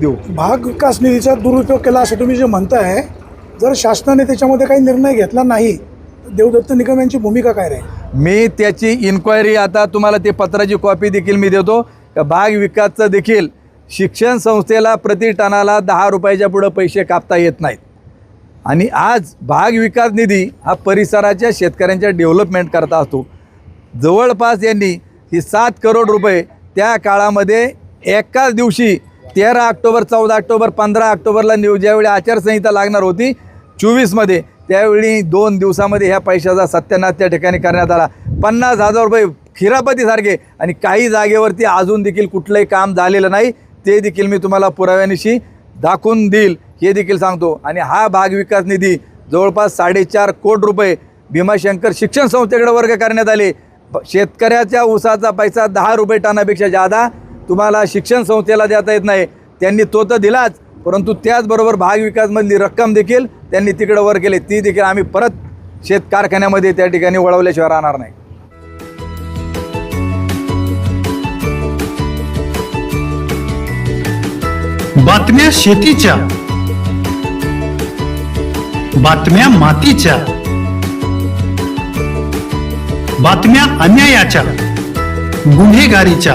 देऊ. भाग विकास निधीचा दुरुपयोग केला असं तुम्ही जे म्हणताय जर शासनाने त्याच्यामध्ये काही निर्णय घेतला नाही तर देवदत्त निकम यांची भूमिका काय राहील? मी त्याची इन्क्वायरी आता तुम्हाला ते पत्राची कॉपी देखील मी देतो. का भाग विकासचं देखील शिक्षण संस्थेला प्रति टनाला दहा रुपयाच्या पुढं पैसे कापता येत नाहीत. आणि आज भाग विकास निधी हा परिसराच्या शेतकऱ्यांच्या डेव्हलपमेंट करता असतो. जवळपास यांनी ही सात करोड रुपये त्या काळामध्ये एकाच दिवशी तेरा ऑक्टोबर चौदा ऑक्टोबर पंधरा ऑक्टोबरला न्यू ज्यावेळी आचारसंहिता लागणार होती चोवीसमध्ये त्यावेळी दोन दिवसामध्ये ह्या पैशाचा सत्यानाश त्या ठिकाणी करण्यात आला. पन्नास हजार रुपये खिरापतीसारखे आणि काही जागेवरती अजून देखील कुठलंही काम झालेलं नाही ते देखील मी तुम्हाला पुराव्यानिशी दाखवून देईल हे देखील सांगतो. आणि हा भाग विकास निधी जवळपास साडेचार कोटी रुपये भीमाशंकर शिक्षण संस्थेकडे वर्ग करण्यात आले. शेतकऱ्याच्या ऊसाचा पैसा दहा रुपये टनापेक्षा जादा तुम्हाला शिक्षण संस्थेला देता येत नाही. त्यांनी तो तर दिलाच परंतु त्याचबरोबर भाग विकासमधली रक्कम देखील त्यांनी तिकडं वर केली. ती देखील आम्ही परत शेत कारखान्यामध्ये त्या ठिकाणी वळवल्याशिवाय राहणार नाही. बातम्या शेतीच्या. बातम्या मातीच्या. बातम्या अन्यायाच्या. गुन्हेगारीच्या.